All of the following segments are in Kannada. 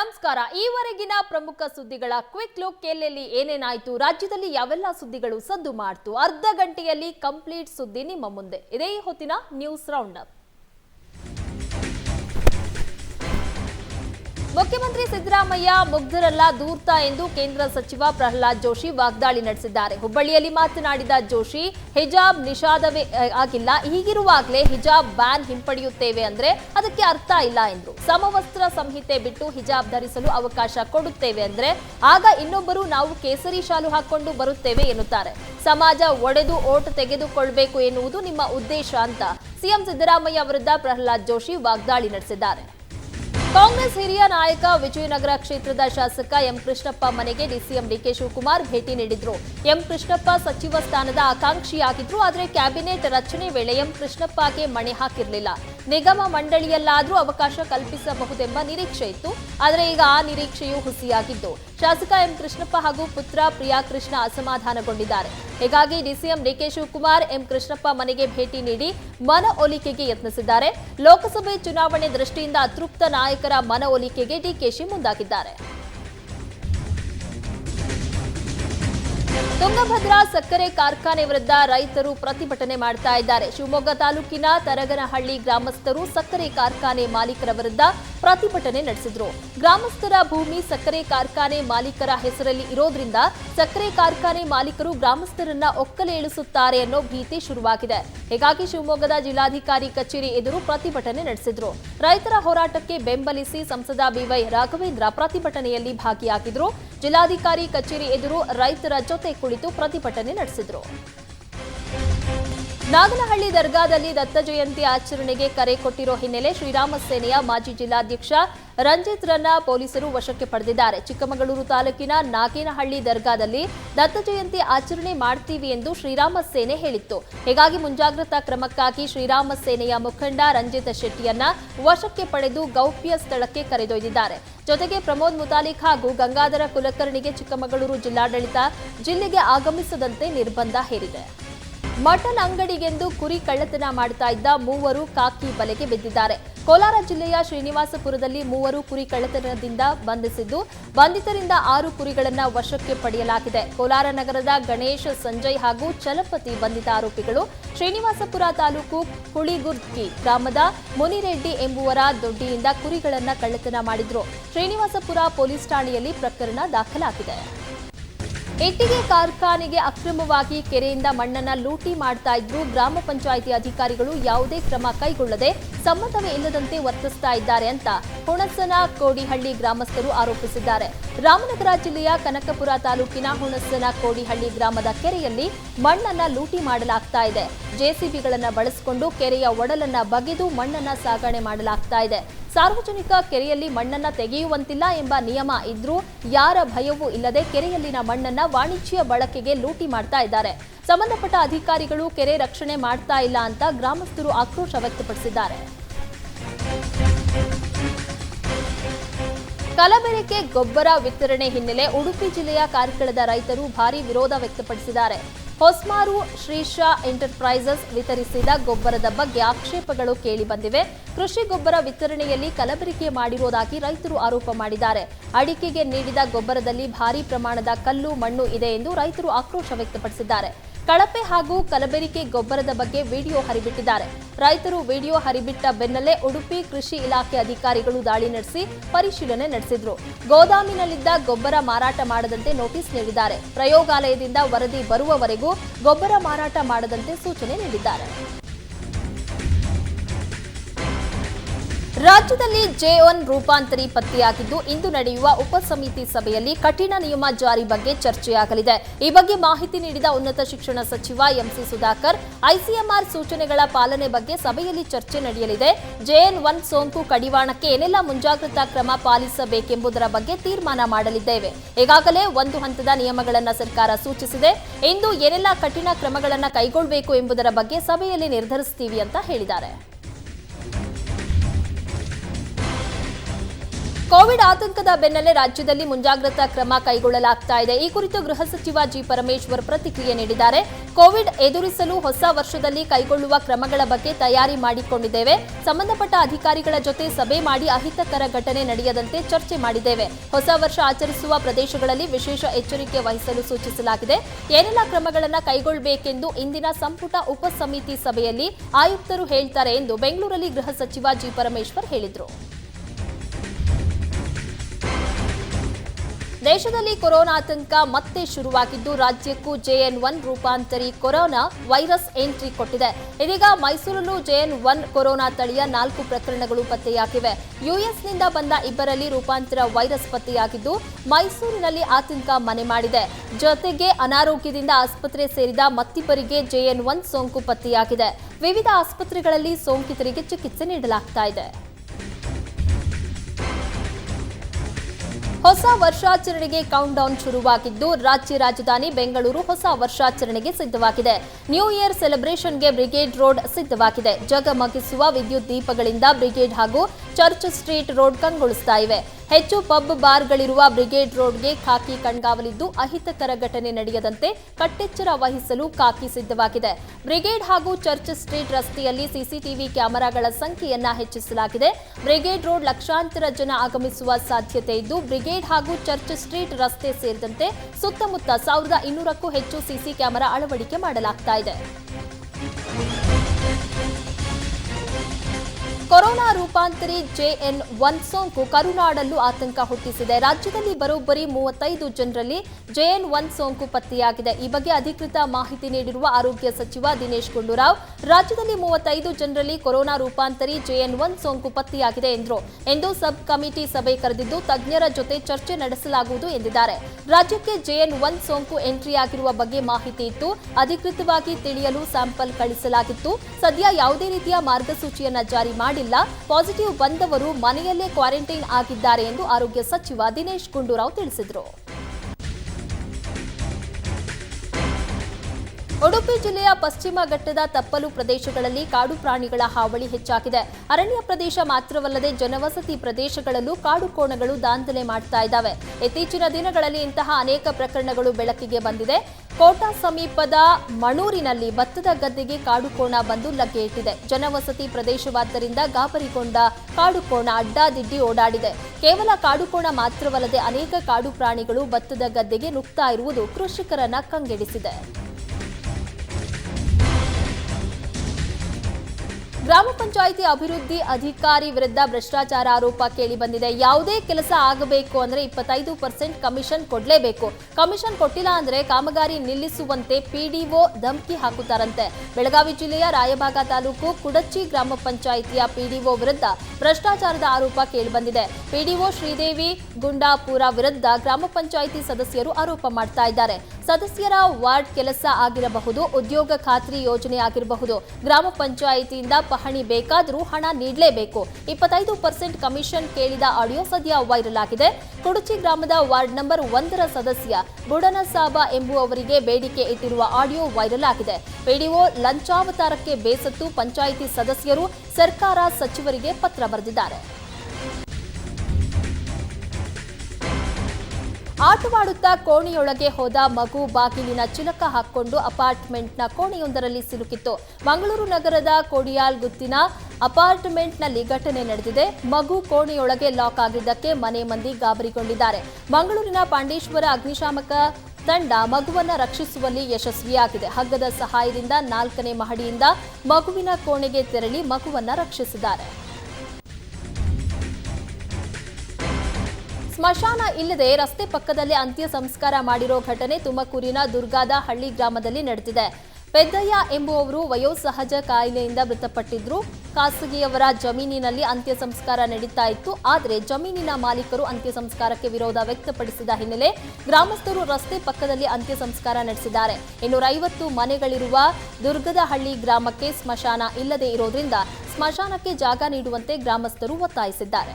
ನಮಸ್ಕಾರ. ಈವರೆಗಿನ ಪ್ರಮುಖ ಸುದ್ದಿಗಳ ಕ್ವಿಕ್ ಲುಕ್ ಎಲ್ಲೆಲ್ಲಿ ಏನೇನಾಯ್ತು? ರಾಜ್ಯದಲ್ಲಿ ಯಾವೆಲ್ಲ ಸುದ್ದಿಗಳು ಸದ್ದು ಮಾಡ್ತು? ಅರ್ಧ ಗಂಟೆಯಲ್ಲಿ ಕಂಪ್ಲೀಟ್ ಸುದ್ದಿ ನಿಮ್ಮ ಮುಂದೆ. ಇದೇ ಹೊತ್ತಿನ ನ್ಯೂಸ್ ರೌಂಡ್ ಅಪ್ ಮುಖ್ಯಮಂತ್ರಿ ಸಿದ್ದರಾಮಯ್ಯ ಮುಗ್ಧರಲ್ಲ ದೂರ್ತ ಎಂದು ಕೇಂದ್ರ ಸಚಿವ ಪ್ರಹ್ಲಾದ್ ಜೋಶಿ ವಾಗ್ದಾಳಿ ನಡೆಸಿದ್ದಾರೆ. ಹುಬ್ಬಳ್ಳಿಯಲ್ಲಿ ಮಾತನಾಡಿದ ಜೋಶಿ, ಹಿಜಾಬ್ ನಿಷಾದವೇ ಆಗಿಲ್ಲ. ಹೀಗಿರುವಾಗಲೇ ಹಿಜಾಬ್ ಬ್ಯಾನ್ ಹಿಂಪಡೆಯುತ್ತೇವೆ ಅಂದ್ರೆ ಅದಕ್ಕೆ ಅರ್ಥ ಇಲ್ಲ ಎಂದರು. ಸಮವಸ್ತ್ರ ಸಂಹಿತೆ ಬಿಟ್ಟು ಹಿಜಾಬ್ ಧರಿಸಲು ಅವಕಾಶ ಕೊಡುತ್ತೇವೆ ಅಂದ್ರೆ ಆಗ ಇನ್ನೊಬ್ಬರು ನಾವು ಕೇಸರಿ ಶಾಲು ಹಾಕೊಂಡು ಬರುತ್ತೇವೆ ಎನ್ನುತ್ತಾರೆ. ಸಮಾಜ ಒಡೆದು ಓಟ್ ತೆಗೆದುಕೊಳ್ಬೇಕು ಎನ್ನುವುದು ನಿಮ್ಮ ಉದ್ದೇಶ ಅಂತ ಸಿಎಂ ಸಿದ್ದರಾಮಯ್ಯ ವಿರುದ್ಧ ಪ್ರಹ್ಲಾದ್ ಜೋಶಿ ವಾಗ್ದಾಳಿ ನಡೆಸಿದ್ದಾರೆ. ಕಾಂಗ್ರೆಸ್ ಹಿರಿಯ ನಾಯಕ ವಿಜಯನಗರ ಕ್ಷೇತ್ರದ ಶಾಸಕ ಎಂ ಕೃಷ್ಣಪ್ಪ ಮನೆಗೆ ಡಿಸಿಎಂ ಡಿಕೆ ಶಿವಕುಮಾರ್ ಭೇಟಿ ನೀಡಿದ್ರು. ಎಂ ಕೃಷ್ಣಪ್ಪ ಸಚಿವ ಸ್ಥಾನದ ಆಕಾಂಕ್ಷಿಯಾಗಿದ್ರು, ಆದರೆ ಕ್ಯಾಬಿನೆಟ್ ರಚನೆ ವೇಳೆ ಎಂ ಕೃಷ್ಣಪ್ಪಗೆ ಮಣೆ ಹಾಕಿರಲಿಲ್ಲ. ನಿಗಮ ಮಂಡಳಿಯಲ್ಲಾದರೂ ಅವಕಾಶ ಕಲ್ಪಿಸಬಹುದೆಂಬ ನಿರೀಕ್ಷೆ ಇತ್ತು, ಆದರೆ ಈಗ ಆ ನಿರೀಕ್ಷೆಯು ಹುಸಿಯಾಗಿದ್ದು. ಶಾಸಕ ಎಂ ಕೃಷ್ಣಪ್ಪ ಹಾಗೂ ಪುತ್ರ ಪ್ರಿಯಾ ಕೃಷ್ಣ ಅಸಮಾಧಾನಗೊಂಡಿದ್ದಾರೆ. ಹೀಗಾಗಿ DCM DK Shivakumar, M Krishnappa ಮನೆಗೆ ಭೇಟಿ ನೀಡಿ ಮನವೊಲಿಕೆಗೆ ಯತ್ನಿಸಿದ್ದಾರೆ. ಲೋಕಸಭೆ ಚುನಾವಣೆ ದೃಷ್ಟಿಯಿಂದ ಅತೃಪ್ತ ನಾಯಕರ ಮನ ಒಲಿಕೆಗೆ ಡಿಕೆಶಿ ಮುಂದಾಗಿದ್ದಾರೆ. ತುಂಗಭದ್ರಾ ಸಕ್ಕರೆ ಕಾರ್ಖಾನೆ ವಿರುದ್ಧ ರೈತರು ಪ್ರತಿಭಟನೆ ಮಾಡ್ತಾ ಇದ್ದಾರೆ. ಶಿವಮೊಗ್ಗ ತಾಲೂಕಿನ ತರಗನಹಳ್ಳಿ ಗ್ರಾಮಸ್ಥರು ಸಕ್ಕರೆ ಕಾರ್ಖಾನೆ ಮಾಲೀಕರ ವಿರುದ್ಧ ಪ್ರತಿಭಟನೆ ನಡೆಸಿದ್ರು. ಗ್ರಾಮಸ್ಥರ ಭೂಮಿ ಸಕ್ಕರೆ ಕಾರ್ಖಾನೆ ಮಾಲೀಕರ ಹೆಸರಲ್ಲಿ ಇರೋದ್ರಿಂದ ಸಕ್ಕರೆ ಕಾರ್ಖಾನೆ ಮಾಲೀಕರು ಗ್ರಾಮಸ್ಥರನ್ನ ಒಕ್ಕಲೇಳಿಸುತ್ತಾರೆ ಅನ್ನೋ ಭೀತಿ ಶುರುವಾಗಿದೆ. ಹೀಗಾಗಿ ಶಿವಮೊಗ್ಗದ ಜಿಲ್ಲಾಧಿಕಾರಿ ಕಚೇರಿ ಎದುರು ಪ್ರತಿಭಟನೆ ನಡೆಸಿದ್ರು. ರೈತರ ಹೋರಾಟಕ್ಕೆ ಬೆಂಬಲಿಸಿ ಸಂಸದ ಬಿವೈ ರಾಘವೇಂದ್ರ ಪ್ರತಿಭಟನೆಯಲ್ಲಿ ಭಾಗಿಯಾಗಿದ್ರು. ಜಿಲ್ಲಾಧಿಕಾರಿ ಕಚೇರಿ ಎದುರು ರೈತರ ಜೊತೆ ಕುಳಿತು ಪ್ರತಿಭಟನೆ ನಡೆಸಿದ್ರು. ನಾಗನಹಳ್ಳಿ ದರ್ಗಾದಲ್ಲಿ ದತ್ತ ಜಯಂತಿ ಆಚರಣೆಗೆ ಕರೆ ಕೊಟ್ಟಿರೋ ಹಿನ್ನೆಲೆ ಶ್ರೀರಾಮ ಸೇನೆಯ ಮಾಜಿ ಜಿಲ್ಲಾಧ್ಯಕ್ಷ ರಂಜಿತ್ ರನ್ನ ಪೊಲೀಸರು ವಶಕ್ಕೆ ಪಡೆದಿದ್ದಾರೆ. ಚಿಕ್ಕಮಗಳೂರು ತಾಲೂಕಿನ ನಾಗೇನಹಳ್ಳಿ ದರ್ಗಾದಲ್ಲಿ ದತ್ತ ಜಯಂತಿ ಆಚರಣೆ ಮಾಡ್ತೀವಿ ಎಂದು ಶ್ರೀರಾಮ ಸೇನೆ ಹೇಳಿತ್ತು. ಹೀಗಾಗಿ ಮುಂಜಾಗ್ರತಾ ಕ್ರಮಕ್ಕಾಗಿ ಶ್ರೀರಾಮ ಸೇನೆಯ ಮುಖಂಡ ರಂಜಿತ್ ಶೆಟ್ಟಿಯನ್ನ ವಶಕ್ಕೆ ಪಡೆದು ಗೌಪ್ಯ ಸ್ಥಳಕ್ಕೆ ಕರೆದೊಯ್ದಿದ್ದಾರೆ. ಜೊತೆಗೆ ಪ್ರಮೋದ್ ಮುತಾಲಿಕ್ ಹಾಗೂ ಗಂಗಾಧರ ಕುಲಕರ್ಣಿಗೆ ಚಿಕ್ಕಮಗಳೂರು ಜಿಲ್ಲಾಡಳಿತ ಜಿಲ್ಲೆಗೆ ಆಗಮಿಸದಂತೆ ನಿರ್ಬಂಧ ಹೇರಿದೆ. ಮಟನ್ ಅಂಗಡಿಗೆಂದು ಕುರಿ ಕಳ್ಳತನ ಮಾಡ್ತಾ ಇದ್ದ ಮೂವರು ಕಾಕಿ ಬಲೆಗೆ ಬಿದ್ದಿದ್ದಾರೆ. ಕೋಲಾರ ಜಿಲ್ಲೆಯ ಶ್ರೀನಿವಾಸಪುರದಲ್ಲಿ ಮೂವರು ಕುರಿ ಕಳ್ಳತನದಿಂದ ಬಂಧಿಸಿದ್ದು, ಬಂಧಿತರಿಂದ ಆರು ಕುರಿಗಳನ್ನು ವಶಕ್ಕೆ ಪಡೆಯಲಾಗಿದೆ. ಕೋಲಾರ ನಗರದ ಗಣೇಶ್, ಸಂಜಯ್ ಹಾಗೂ ಚಲಪತಿ ಬಂಧಿತ ಆರೋಪಿಗಳು ಶ್ರೀನಿವಾಸಪುರ ತಾಲೂಕು ಹುಳಿಗುರ್ಕಿ ಗ್ರಾಮದ ಮುನಿರೆಡ್ಡಿ ಎಂಬುವರ ದೊಡ್ಡಿಯಿಂದ ಕುರಿಗಳನ್ನು ಕಳ್ಳತನ ಮಾಡಿದ್ರು. ಶ್ರೀನಿವಾಸಪುರ ಪೊಲೀಸ್ ಠಾಣೆಯಲ್ಲಿ ಪ್ರಕರಣ ದಾಖಲಾಗಿದೆ. ಇಟ್ಟಿಗೆ ಕಾರ್ಖಾನೆಗೆ ಅಕ್ರಮವಾಗಿ ಕೆರೆಯಿಂದ ಮಣ್ಣನ್ನ ಲೂಟಿ ಮಾಡ್ತಾ ಇದ್ರು ಗ್ರಾಮ ಪಂಚಾಯಿತಿ ಅಧಿಕಾರಿಗಳು. ಯಾವುದೇ ಕ್ರಮ ಕೈಗೊಳ್ಳದೆ ಸಮ್ಮತವೇ ಇಲ್ಲದಂತೆ ವರ್ತಿಸ್ತಾ ಇದ್ದಾರೆ ಅಂತ ಹುಣಸನ ಕೋಡಿಹಳ್ಳಿ ಗ್ರಾಮಸ್ಥರು ಆರೋಪಿಸಿದ್ದಾರೆ. ರಾಮನಗರ ಜಿಲ್ಲೆಯ ಕನಕಪುರ ತಾಲೂಕಿನ ಹುಣಸನ ಕೋಡಿಹಳ್ಳಿ ಗ್ರಾಮದ ಕೆರೆಯಲ್ಲಿ ಮಣ್ಣನ್ನ ಲೂಟಿ ಮಾಡಲಾಗ್ತಾ ಇದೆ. ಜೆಸಿಬಿಗಳನ್ನು ಬಳಸಿಕೊಂಡು ಕೆರೆಯ ಒಡಲನ್ನ ಬಗೆದು ಮಣ್ಣನ್ನ ಸಾಗಣೆ ಮಾಡಲಾಗ್ತಾ ಇದೆ. ಸಾರ್ವಜನಿಕ ಕೆರೆಯಲ್ಲಿ ಮಣ್ಣನ್ನ ತೆಗೆಯುವಂತಿಲ್ಲ ಎಂಬ ನಿಯಮ ಇದ್ರೂ ಯಾರ ಭಯವೂ ಇಲ್ಲದೆ ಕೆರೆಯಲ್ಲಿನ ಮಣ್ಣನ್ನ ವಾಣಿಜ್ಯ ಬಳಕೆಗೆ ಲೂಟಿ ಮಾಡ್ತಾ ಇದ್ದಾರೆ. ಸಂಬಂಧಪಟ್ಟ ಅಧಿಕಾರಿಗಳು ಕೆರೆ ರಕ್ಷಣೆ ಮಾಡ್ತಾ ಇಲ್ಲ ಅಂತ ಗ್ರಾಮಸ್ಥರು ಆಕ್ರೋಶ ವ್ಯಕ್ತಪಡಿಸಿದ್ದಾರೆ. ಕಲಬೆರಕೆ ಗೊಬ್ಬರ ವಿತರಣೆ ಹಿನ್ನೆಲೆ ಉಡುಪಿ ಜಿಲ್ಲೆಯ ಕಾರ್ಕಳದ ರೈತರು ಭಾರಿ ವಿರೋಧ ವ್ಯಕ್ತಪಡಿಸಿದ್ದಾರೆ. ಹೊಸ್ಮಾರು ಶ್ರೀಶಾ ಎಂಟರ್ಪ್ರೈಸಸ್ ವಿತರಿಸಿದ ಗೊಬ್ಬರದ ಬಗ್ಗೆ ಆಕ್ಷೇಪಗಳು ಕೇಳಿಬಂದಿವೆ ಕೃಷಿ ಗೊಬ್ಬರ ವಿತರಣೆಯಲ್ಲಿ ಕಲಬೆರಕೆ ಮಾಡಿರುವುದಾಗಿ ರೈತರು ಆರೋಪ ಮಾಡಿದ್ದಾರೆ. ಅಡಿಕೆಗೆ ನೀಡಿದ ಗೊಬ್ಬರದಲ್ಲಿ ಭಾರಿ ಪ್ರಮಾಣದ ಕಲ್ಲು, ಮಣ್ಣು ಇದೆ ಎಂದು ರೈತರು ಆಕ್ರೋಶ ವ್ಯಕ್ತಪಡಿಸಿದ್ದಾರೆ. ಕಳಪೆ ಹಾಗೂ ಕಲಬೆರಿಕೆ ಗೊಬ್ಬರದ ಬಗ್ಗೆ ವಿಡಿಯೋ ಹರಿಬಿಟ್ಟಿದ್ದಾರೆ. ರೈತರು ವಿಡಿಯೋ ಹರಿಬಿಟ್ಟ ಬೆನ್ನಲ್ಲೇ ಉಡುಪಿ ಕೃಷಿ ಇಲಾಖೆ ಅಧಿಕಾರಿಗಳು ದಾಳಿ ನಡೆಸಿ ಪರಿಶೀಲನೆ ನಡೆಸಿದ್ರು. ಗೋದಾಮಿನಲ್ಲಿದ್ದ ಗೊಬ್ಬರ ಮಾರಾಟ ಮಾಡದಂತೆ ನೋಟಿಸ್ ನೀಡಿದ್ದಾರೆ. ಪ್ರಯೋಗಾಲಯದಿಂದ ವರದಿ ಬರುವವರೆಗೂ ಗೊಬ್ಬರ ಮಾರಾಟ ಮಾಡದಂತೆ ಸೂಚನೆ ನೀಡಿದ್ದಾರೆ. ರಾಜ್ಯದಲ್ಲಿ ಜೆ ಒನ್ ರೂಪಾಂತರಿ ಪತ್ತೆಯಾಗಿದ್ದು, ಇಂದು ನಡೆಯುವ ಉಪಸಮಿತಿ ಸಭೆಯಲ್ಲಿ ಕಠಿಣ ನಿಯಮ ಜಾರಿ ಬಗ್ಗೆ ಚರ್ಚೆಯಾಗಲಿದೆ. ಈ ಬಗ್ಗೆ ಮಾಹಿತಿ ನೀಡಿದ ಉನ್ನತ ಶಿಕ್ಷಣ ಸಚಿವ ಎಂಸಿ ಸುಧಾಕರ್, ಐಸಿಎಂಆರ್ ಸೂಚನೆಗಳ ಪಾಲನೆ ಬಗ್ಗೆ ಸಭೆಯಲ್ಲಿ ಚರ್ಚೆ ನಡೆಯಲಿದೆ. ಜೆಎನ್ ಒನ್ ಸೋಂಕು ಕಡಿವಾಣಕ್ಕೆ ಏನೆಲ್ಲ ಮುಂಜಾಗ್ರತಾ ಕ್ರಮ ಪಾಲಿಸಬೇಕೆಂಬುದರ ಬಗ್ಗೆ ತೀರ್ಮಾನ ಮಾಡಲಿದ್ದೇವೆ. ಈಗಾಗಲೇ ಒಂದು ಹಂತದ ನಿಯಮಗಳನ್ನು ಸರ್ಕಾರ ಸೂಚಿಸಿದೆ. ಇಂದು ಏನೆಲ್ಲ ಕಠಿಣ ಕ್ರಮಗಳನ್ನು ಕೈಗೊಳ್ಳಬೇಕು ಎಂಬುದರ ಬಗ್ಗೆ ಸಭೆಯಲ್ಲಿ ನಿರ್ಧರಿಸ್ತೀವಿ ಅಂತ ಹೇಳಿದ್ದಾರೆ. ಕೋವಿಡ್ ಆತಂಕದ ಬೆನ್ನಲ್ಲೇ ರಾಜ್ಯದಲ್ಲಿ ಮುಂಜಾಗ್ರತಾ ಕ್ರಮ ಕೈಗೊಳ್ಳಲಾಗ್ತಾ ಇದೆ. ಈ ಕುರಿತು ಗೃಹ ಸಚಿವ ಜಿ ಪರಮೇಶ್ವರ್ ಪ್ರತಿಕ್ರಿಯೆ ನೀಡಿದ್ದಾರೆ. ಕೋವಿಡ್ ಎದುರಿಸಲು ಹೊಸ ವರ್ಷದಲ್ಲಿ ಕೈಗೊಳ್ಳುವ ಕ್ರಮಗಳ ಬಗ್ಗೆ ತಯಾರಿ ಮಾಡಿಕೊಂಡಿದ್ದೇವೆ. ಸಂಬಂಧಪಟ್ಟ ಅಧಿಕಾರಿಗಳ ಜೊತೆ ಸಭೆ ಮಾಡಿ ಅಹಿತಕರ ಘಟನೆ ನಡೆಯದಂತೆ ಚರ್ಚೆ ಮಾಡಿದ್ದೇವೆ. ಹೊಸ ವರ್ಷ ಆಚರಿಸುವ ಪ್ರದೇಶಗಳಲ್ಲಿ ವಿಶೇಷ ಎಚ್ಚರಿಕೆ ವಹಿಸಲು ಸೂಚಿಸಲಾಗಿದೆ. ಏನೆಲ್ಲ ಕ್ರಮಗಳನ್ನು ಕೈಗೊಳ್ಳಬೇಕೆಂದು ಇಂದಿನ ಸಂಪುಟ ಉಪಸಮಿತಿ ಸಭೆಯಲ್ಲಿ ಆಯುಕ್ತರು ಹೇಳ್ತಾರೆ ಎಂದು ಬೆಂಗಳೂರಲ್ಲಿ ಗೃಹ ಸಚಿವ ಜಿ ಪರಮೇಶ್ವರ್ ಹೇಳಿದರು. ದೇಶದಲ್ಲಿ ಕೊರೋನಾ ಆತಂಕ ಮತ್ತೆ ಶುರುವಾಗಿದ್ದು, ರಾಜ್ಯಕ್ಕೂ ಜೆಎನ್ ಒನ್ ರೂಪಾಂತರಿ ಕೊರೋನಾ ವೈರಸ್ ಎಂಟ್ರಿ ಕೊಟ್ಟಿದೆ. ಇದೀಗ ಮೈಸೂರಲ್ಲೂ ಜೆಎನ್ ಒನ್ ಕೊರೋನಾ ತಳಿಯ ನಾಲ್ಕು ಪ್ರಕರಣಗಳು ಪತ್ತೆಯಾಗಿವೆ. ಯುಎಸ್ನಿಂದ ಬಂದ ಇಬ್ಬರಲ್ಲಿ ರೂಪಾಂತರ ವೈರಸ್ ಪತ್ತೆಯಾಗಿದ್ದು, ಮೈಸೂರಿನಲ್ಲಿ ಆತಂಕ ಮನೆ ಮಾಡಿದೆ. ಜೊತೆಗೆ ಅನಾರೋಗ್ಯದಿಂದ ಆಸ್ಪತ್ರೆ ಸೇರಿದ ಮತ್ತಿಬ್ಬರಿಗೆ ಜೆಎನ್ ಒನ್ ಸೋಂಕು ಪತ್ತೆಯಾಗಿದೆ. ವಿವಿಧ ಆಸ್ಪತ್ರೆಗಳಲ್ಲಿ ಸೋಂಕಿತರಿಗೆ ಚಿಕಿತ್ಸೆ ನೀಡಲಾಗ್ತಾ ಇದೆ. ಹೊಸ ವರ್ಷಾಚರಣೆಗೆ ಕೌಂಟ್ ಡೌನ್ ಶುರುವಾಗಿದ್ದು, ರಾಜ್ಯ ರಾಜಧಾನಿ ಬೆಂಗಳೂರು ಹೊಸ ವರ್ಷಾಚರಣೆಗೆ ಸಿದ್ಧವಾಗಿದೆ. ನ್ಯೂ ಇಯರ್ ಸೆಲೆಬ್ರೇಷನ್ಗೆ ಬ್ರಿಗೇಡ್ ರೋಡ್ ಸಿದ್ಧವಾಗಿದೆ. ಜಗಮಗಿಸುವ ವಿದ್ಯುತ್ ದೀಪಗಳಿಂದ ಬ್ರಿಗೇಡ್ ಹಾಗೂ ಚರ್ಚ್ ಸ್ಟ್ರೀಟ್ ರೋಡ್ ಕಂಗೊಳಿಸ್ತಾ ಇವೆ. ಹೆಚ್ಚು ಪಬ್ ಬಾರ್ಗಳಿರುವ ಬ್ರಿಗೇಡ್ ರೋಡ್ಗೆ ಖಾಕಿ ಕಣ್ಗಾವಲಿದ್ದು ಅಹಿತಕರ ಘಟನೆ ನಡೆಯದಂತೆ ಕಟ್ಟೆಚ್ಚರ ವಹಿಸಲು ಖಾಕಿ ಸಿದ್ಧವಾಗಿದೆ. ಬ್ರಿಗೇಡ್ ಹಾಗೂ ಚರ್ಚ್ ಸ್ಟ್ರೀಟ್ ರಸ್ತೆಯಲ್ಲಿ ಸಿಸಿಟಿವಿ ಕ್ಯಾಮೆರಾಗಳ ಸಂಖ್ಯೆಯನ್ನ ಹೆಚ್ಚಿಸಲಾಗಿದೆ. ಬ್ರಿಗೇಡ್ ರೋಡ್ ಲಕ್ಷಾಂತರ ಜನ ಆಗಮಿಸುವ ಸಾಧ್ಯತೆ ಇದ್ದು, ಬ್ರಿಗೇಡ್ ಹಾಗೂ ಚರ್ಚ್ ಸ್ಟ್ರೀಟ್ ರಸ್ತೆ ಸೇರಿದಂತೆ ಸುತ್ತಮುತ್ತ ಸಾವಿರದ ಇನ್ನೂರಕ್ಕೂ ಹೆಚ್ಚು ಸಿಸಿ ಕ್ಯಾಮೆರಾ ಅಳವಡಿಕೆ ಮಾಡಲಾಗ್ತಾ ಇದೆ. ಕೊರೋನಾ ರೂಪಾಂತರಿ ಜೆಎನ್ ಒನ್ ಸೋಂಕು ಕರುನಾಡಲ್ಲೂ ಆತಂಕ ಹುಟ್ಟಿಸಿದೆ. ರಾಜ್ಯದಲ್ಲಿ ಬರೋಬ್ಬರಿ ಮೂವತ್ತೈದು ಜನರಲ್ಲಿ ಜೆಎನ್ ಒನ್ ಸೋಂಕು ಪತ್ತೆಯಾಗಿದೆ. ಈ ಬಗ್ಗೆ ಅಧಿಕೃತ ಮಾಹಿತಿ ನೀಡಿರುವ ಆರೋಗ್ಯ ಸಚಿವ ದಿನೇಶ್ ಗುಂಡೂರಾವ್, ರಾಜ್ಯದಲ್ಲಿ ಮೂವತ್ತೈದು ಜನರಲ್ಲಿ ಕೊರೋನಾ ರೂಪಾಂತರಿ ಜೆಎನ್ ಒನ್ ಸೋಂಕು ಪತ್ತೆಯಾಗಿದೆ ಎಂದರು ಎಂದು ಸಬ್ ಕಮಿಟಿ ಸಭೆ ಕರೆದಿದ್ದು, ತಜ್ಞರ ಜೊತೆ ಚರ್ಚೆ ನಡೆಸಲಾಗುವುದು ಎಂದಿದ್ದಾರೆ. ರಾಜ್ಯಕ್ಕೆ ಜೆಎನ್ ಒನ್ ಸೋಂಕು ಎಂಟ್ರಿ ಆಗಿರುವ ಬಗ್ಗೆ ಮಾಹಿತಿ ಇತ್ತು ಅಧಿಕೃತವಾಗಿ ತಿಳಿಯಲು ಸ್ಯಾಂಪಲ್ ಕಳಿಸಲಾಗಿತ್ತು. ಸದ್ಯ ಯಾವುದೇ ರೀತಿಯ ಮಾರ್ಗಸೂಚಿಯನ್ನು ಜಾರಿ ಮಾಡಿಲ್ಲ ಪಾಸಿಟಿವ್ ಬಂದವರು ಮನೆಯಲ್ಲೇ ಕ್ವಾರಂಟೈನ್ ಆಗಿದ್ದಾರೆ ಎಂದು ಆರೋಗ್ಯ ಸಚಿವ ದಿನೇಶ್ ಗುಂಡೂರಾವ್ ತಿಳಿಸಿದರು. ಉಡುಪಿ ಜಿಲ್ಲೆಯ ಪಶ್ಚಿಮ ಘಟ್ಟದ ತಪ್ಪಲು ಪ್ರದೇಶಗಳಲ್ಲಿ ಕಾಡು ಪ್ರಾಣಿಗಳ ಹಾವಳಿ ಹೆಚ್ಚಾಗಿದೆ. ಅರಣ್ಯ ಪ್ರದೇಶ ಮಾತ್ರವಲ್ಲದೆ ಜನವಸತಿ ಪ್ರದೇಶಗಳಲ್ಲೂ ಕಾಡು ಕೋಣಗಳು ದಾಂಧಲೆ ಮಾಡ್ತಾ ಇದ್ದಾವೆ. ಇತ್ತೀಚಿನ ದಿನಗಳಲ್ಲಿ ಇಂತಹ ಅನೇಕ ಪ್ರಕರಣಗಳು ಬೆಳಕಿಗೆ ಬಂದಿದೆ. ಕೋಟಾ ಸಮೀಪದ ಮಣೂರಿನಲ್ಲಿ ಭತ್ತದ ಗದ್ದೆಗೆ ಕಾಡುಕೋಣ ಬಂದು ಲಗ್ಗೆ ಇಟ್ಟಿದೆ ಜನವಸತಿ ಪ್ರದೇಶವಾದ್ದರಿಂದ ಗಾಬರಿಗೊಂಡ ಕಾಡುಕೋಣ ಅಡ್ಡಾದಿಡ್ಡಿ ಓಡಾಡಿದೆ. ಕೇವಲ ಕಾಡುಕೋಣ ಮಾತ್ರವಲ್ಲದೆ ಅನೇಕ ಕಾಡು ಪ್ರಾಣಿಗಳು ಭತ್ತದ ಗದ್ದೆಗೆ ನುಗ್ತಾ ಇರುವುದು ಕೃಷಿಕರನ್ನ ಕಂಗೆಡಿಸಿದೆ ಗ್ರಾಮ ಪಂಚಾಯಿತಿ ಅಭಿವೃದ್ಧಿ ಅಧಿಕಾರಿ ವಿರುದ್ಧ ಭ್ರಷ್ಟಾಚಾರ ಆರೋಪ ಕೇಳಿ ಬಂದಿದೆ. ಯಾವುದೇ ಕೆಲಸ ಆಗಬೇಕು ಅಂದ್ರೆ ಇಪ್ಪತ್ತೈದು ಪರ್ಸೆಂಟ್ ಕಮಿಷನ್ ಕೊಡಲೇಬೇಕು. ಕಮಿಷನ್ ಕೊಟ್ಟಿಲ್ಲ ಅಂದ್ರೆ ಕಾಮಗಾರಿ ನಿಲ್ಲಿಸುವಂತೆ ಪಿಡಿಒ ಧಮಕಿ ಹಾಕುತ್ತಾರಂತೆ. ಬೆಳಗಾವಿ ಜಿಲ್ಲೆಯ ರಾಯಭಾಗ ತಾಲೂಕು ಕುಡಚಿ ಗ್ರಾಮ ಪಂಚಾಯಿತಿಯ ಪಿಡಿಒ ವಿರುದ್ಧ ಭ್ರಷ್ಟಾಚಾರದ ಆರೋಪ ಕೇಳಿಬಂದಿದೆ ಪಿಡಿಒ ಶ್ರೀದೇವಿ ಗುಂಡಾಪುರ ವಿರುದ್ಧ ಗ್ರಾಮ ಪಂಚಾಯಿತಿ ಸದಸ್ಯರು ಆರೋಪ ಮಾಡ್ತಾ ಇದ್ದಾರೆ. ಸದಸ್ಯರ ವಾರ್ಡ್ ಕೆಲಸ ಆಗಿರಬಹುದು, ಉದ್ಯೋಗ ಖಾತ್ರಿ ಯೋಜನೆ ಆಗಿರಬಹುದು. ಗ್ರಾಮ ಪಂಚಾಯಿತಿಯಿಂದ ಪಹಣಿ ಬೇಕಾದರೂ ಹಣ ನೀಡಲೇಬೇಕು. ಇಪ್ಪತ್ತೈದು ಪರ್ಸೆಂಟ್ ಕಮಿಷನ್ ಕೇಳಿದ ಆಡಿಯೋ ಸದ್ಯ ವೈರಲ್ ಆಗಿದೆ. ಕುಡುಚಿ ಗ್ರಾಮದ ವಾರ್ಡ್ ನಂಬರ್ ಒಂದರ ಸದಸ್ಯ ಬುಡನಸಾಬ ಎಂಬುವವರಿಗೆ ಬೇಡಿಕೆ ಇಟ್ಟಿರುವ ಆಡಿಯೋ ವೈರಲ್ ಆಗಿದೆ. ಪಿಡಿಒ ಲಂಚಾವತಾರಕ್ಕೆ ಬೇಸತ್ತು ಪಂಚಾಯಿತಿ ಸದಸ್ಯರು ಸರ್ಕಾರ ಸಚಿವರಿಗೆ ಪತ್ರ ಬರೆದಿದ್ದಾರೆ. ಆಟವಾಡುತ್ತಾ ಕೋಣೆಯೊಳಗೆ ಹೋದ ಮಗು ಬಾಗಿಲಿನ ಚಿಲಕ ಹಾಕೊಂಡು ಅಪಾರ್ಟ್ಮೆಂಟ್ನ ಕೋಣೆಯೊಂದರಲ್ಲಿ ಸಿಲುಕಿತ್ತು. ಮಂಗಳೂರು ನಗರದ ಕೋಡಿಯಾಲ್ ಗುತ್ತಿನ ಅಪಾರ್ಟ್ಮೆಂಟ್ನಲ್ಲಿ ಘಟನೆ ನಡೆದಿದೆ. ಮಗು ಕೋಣೆಯೊಳಗೆ ಲಾಕ್ ಆಗಿದ್ದಕ್ಕೆ ಮನೆ ಮಂದಿ ಗಾಬರಿಗೊಂಡಿದ್ದಾರೆ. ಮಂಗಳೂರಿನ ಪಾಂಡೇಶ್ವರ ಅಗ್ನಿಶಾಮಕ ತಂಡ ಮಗುವನ್ನ ರಕ್ಷಿಸುವಲ್ಲಿ ಯಶಸ್ವಿಯಾಗಿದೆ. ಹಗ್ಗದ ಸಹಾಯದಿಂದ ನಾಲ್ಕನೇ ಮಹಡಿಯಿಂದ ಮಗುವಿನ ಕೋಣೆಗೆ ತೆರಳಿ ಮಗುವನ್ನ ರಕ್ಷಿಸಿದ್ದಾರೆ. ಸ್ಮಶಾನ ಇಲ್ಲದೆ ರಸ್ತೆ ಪಕ್ಕದಲ್ಲಿ ಅಂತ್ಯ ಸಂಸ್ಕಾರ ಮಾಡಿರೋ ಘಟನೆ ತುಮಕೂರಿನ ದುರ್ಗಾದ ಹಳ್ಳಿ ಗ್ರಾಮದಲ್ಲಿ ನಡೆದಿದೆ. ಪೆದ್ದಯ್ಯ ಎಂಬುವವರು ವಯೋಸಹಜ ಕಾಯಿಲೆಯಿಂದ ಮೃತಪಟ್ಟಿದ್ರು. ಖಾಸಗಿಯವರ ಜಮೀನಿನಲ್ಲಿ ಅಂತ್ಯ ಸಂಸ್ಕಾರ ನಡೀತಾ ಇತ್ತು. ಆದರೆ ಜಮೀನಿನ ಮಾಲೀಕರು ಅಂತ್ಯ ಸಂಸ್ಕಾರಕ್ಕೆ ವಿರೋಧ ವ್ಯಕ್ತಪಡಿಸಿದ ಹಿನ್ನೆಲೆ ಗ್ರಾಮಸ್ಥರು ರಸ್ತೆ ಪಕ್ಕದಲ್ಲಿ ಅಂತ್ಯ ಸಂಸ್ಕಾರ ನಡೆಸಿದ್ದಾರೆ. ಇನ್ನೂರೈವತ್ತು ಮನೆಗಳಿರುವ ದುರ್ಗದಹಳ್ಳಿ ಗ್ರಾಮಕ್ಕೆ ಸ್ಮಶಾನ ಇಲ್ಲದೆ ಇರೋದ್ರಿಂದ ಸ್ಮಶಾನಕ್ಕೆ ಜಾಗ ನೀಡುವಂತೆ ಗ್ರಾಮಸ್ಥರು ಒತ್ತಾಯಿಸಿದ್ದಾರೆ.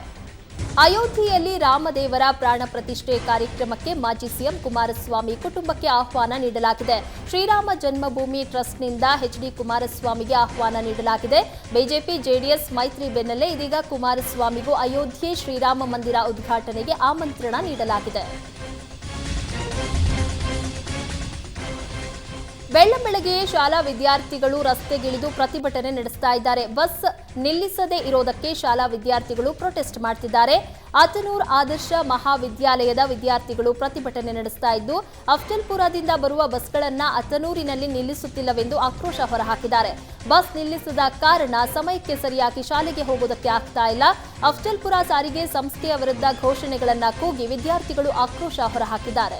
ಅಯೋಧ್ಯೆಯಲ್ಲಿ ರಾಮದೇವರ ಪ್ರಾಣ ಪ್ರತಿಷ್ಠೆ ಕಾರ್ಯಕ್ರಮಕ್ಕೆ ಮಾಜಿ ಸಿಎಂ ಕುಮಾರಸ್ವಾಮಿ ಕುಟುಂಬಕ್ಕೆ ಆಹ್ವಾನ ನೀಡಲಾಗಿದೆ. ಶ್ರೀರಾಮ ಜನ್ಮಭೂಮಿ ಟ್ರಸ್ಟ್ನಿಂದ ಎಚ್ಡಿ ಕುಮಾರಸ್ವಾಮಿಗೆ ಆಹ್ವಾನ ನೀಡಲಾಗಿದೆ. ಬಿಜೆಪಿ, ಜೆಡಿಎಸ್, ಮೈತ್ರಿ ಬೆನ್ನಲ್ಲೇ ಇದೀಗ ಕುಮಾರಸ್ವಾಮಿಗೂ ಅಯೋಧ್ಯೆ ಶ್ರೀರಾಮ ಮಂದಿರ ಉದ್ಘಾಟನೆಗೆ ಆಮಂತ್ರಣ ನೀಡಲಾಗಿದೆ. ಬೆಳ್ಳಂಬೆಳಗ್ಗೆಯೇ ಶಾಲಾ ವಿದ್ಯಾರ್ಥಿಗಳು ರಸ್ತೆಗಿಳಿದು ಪ್ರತಿಭಟನೆ ನಡೆಸ್ತಾ ಇದ್ದಾರೆ. ಬಸ್ ನಿಲ್ಲಿಸದೇ ಇರೋದಕ್ಕೆ ಶಾಲಾ ವಿದ್ಯಾರ್ಥಿಗಳು ಪ್ರೊಟೆಸ್ಟ್ ಮಾಡ್ತಿದ್ದಾರೆ. ಅತನೂರ್ ಆದರ್ಶ ಮಹಾವಿದ್ಯಾಲಯದ ವಿದ್ಯಾರ್ಥಿಗಳು ಪ್ರತಿಭಟನೆ ನಡೆಸ್ತಾ ಇದ್ದು, ಅಫ್ಜಲ್ಪುರದಿಂದ ಬರುವ ಬಸ್ಗಳನ್ನ ಅತನೂರಿನಲ್ಲಿ ನಿಲ್ಲಿಸುತ್ತಿಲ್ಲವೆಂದು ಆಕ್ರೋಶ ಹೊರಹಾಕಿದ್ದಾರೆ. ಬಸ್ ನಿಲ್ಲಿಸದ ಕಾರಣ ಸಮಯಕ್ಕೆ ಸರಿಯಾಗಿ ಶಾಲೆಗೆ ಹೋಗುವುದಕ್ಕೆ ಆಗ್ತಾ ಇಲ್ಲ. ಅಫ್ಜಲ್ಪುರ ಸಾರಿಗೆ ಸಂಸ್ಥೆಯ ವಿರುದ್ಧ ಘೋಷಣೆಗಳನ್ನ ಕೂಗಿ ವಿದ್ಯಾರ್ಥಿಗಳು ಆಕ್ರೋಶ ಹೊರಹಾಕಿದ್ದಾರೆ.